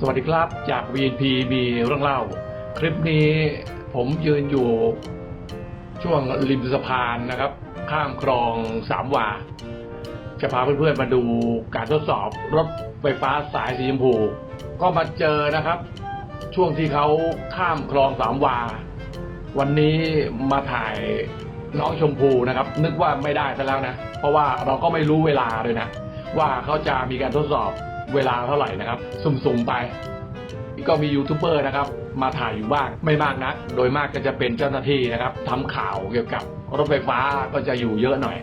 สวัสดีครับจาก VNP มีเรื่องเล่า คลิปนี้ผมยืนอยู่ช่วงริมสะพานนะครับ ข้ามคลองสามวา จะพาเพื่อนๆมาดูการทดสอบรถไฟฟ้าสายสีชมพู ก็มาเจอนะครับ ช่วงที่เขาข้ามคลองสามวา วันนี้มาถ่ายน้องชมพูนะครับ นึกว่าไม่ได้ซะแล้วนะ เพราะว่าเราก็ไม่รู้เวลาเลยนะ ว่าเขาจะมีการทดสอบ เวลาเท่าไหร่นะครับ สุ่มๆไป ก็มียูทูบเบอร์นะครับ มาถ่ายอยู่บ้างไม่มากนัก โดยมากก็จะเป็นเจ้าหน้าที่นะครับทำข่าวเกี่ยวกับรถไฟฟ้าก็จะอยู่เยอะหน่อย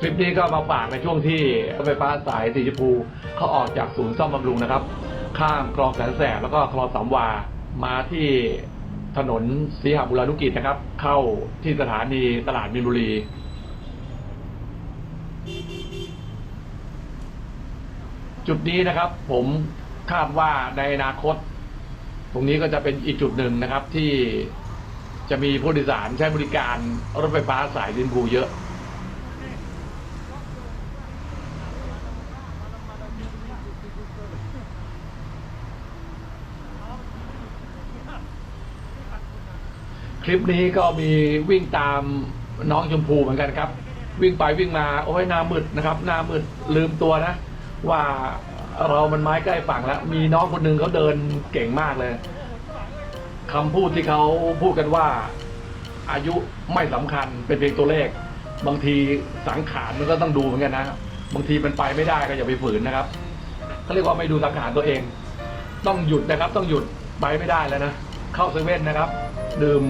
คลิปนี้ก็มาฝากในช่วงที่รถไฟฟ้าสายสีชมพูเขาออกจากศูนย์ซ่อมบำรุงนะครับ ข้ามคลองแสนแสบแล้วก็คลองสามวามาที่ถนนศรีหบุรานุกิจนะครับ เข้าที่สถานีตลาดมินบุรี จุดนี้นะครับผมคาดว่าในอนาคต ตรงนี้ก็จะเป็นอีกจุดหนึ่งนะครับ ที่จะมีผู้โดยสารใช้บริการรถไฟฟ้าสายดินบูเยอะคลิปนี้ก็มีวิ่งตามน้องชมพูเหมือนกันครับ วิ่งไปวิ่งมาโอ้ยหน้ามืดนะครับ หน้ามืดลืมตัวนะ ว่าเรามันไม้ใกล้ฝั่งแล้ว มีน้องคนหนึ่งเขาเดินเก่งมากเลยคำพูดที่เขาพูดกันว่า อายุไม่สำคัญเป็นเพียงตัวเลข บางทีสังขารมันก็ต้องดูเหมือนกันนะบางทีมันไปไม่ได้ก็อย่าไปฝืนนะครับเขาเรียกว่าไม่ดูสังขารตัวเอง ต้องหยุดนะครับ ต้องหยุดไปไม่ได้แล้วนะเข้าเซเว่นนะครับ ดื่ม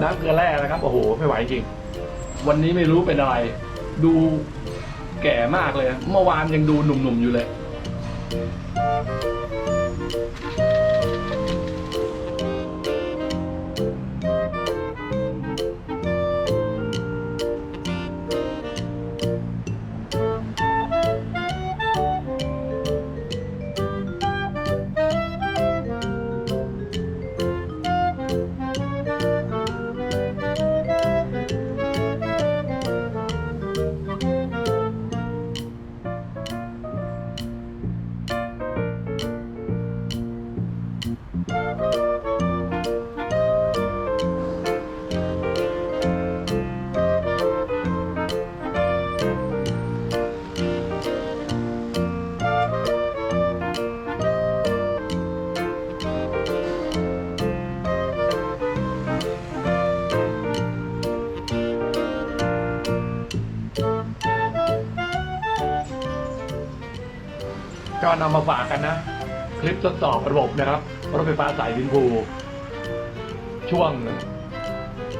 น้ำเกลือแร่นะครับโอ้โหไม่ไหวจริง วันนี้ไม่รู้เป็นอะไร ดู แก่มากเลย เมื่อวานยังดูหนุ่มๆอยู่เลย ก็นำมาฝากกันนะ คลิปทดสอบระบบนะครับ รถไฟฟ้าสายดินพูช่วง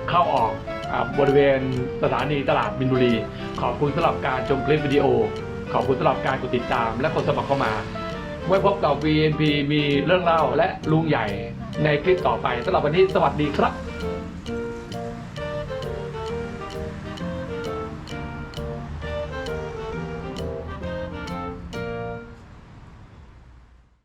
เข้าออกอาบริเวณสถานีตลาดมินบุรี ขอบคุณสำหรับการชมคลิปวิดีโอ ขอบคุณสำหรับการกดติดตามและกดสมัครเข้ามา ไว้พบกับ VNP มีเรื่องเล่าและลุงใหญ่ในคลิปต่อไปสำหรับวันนี้สวัสดีครับ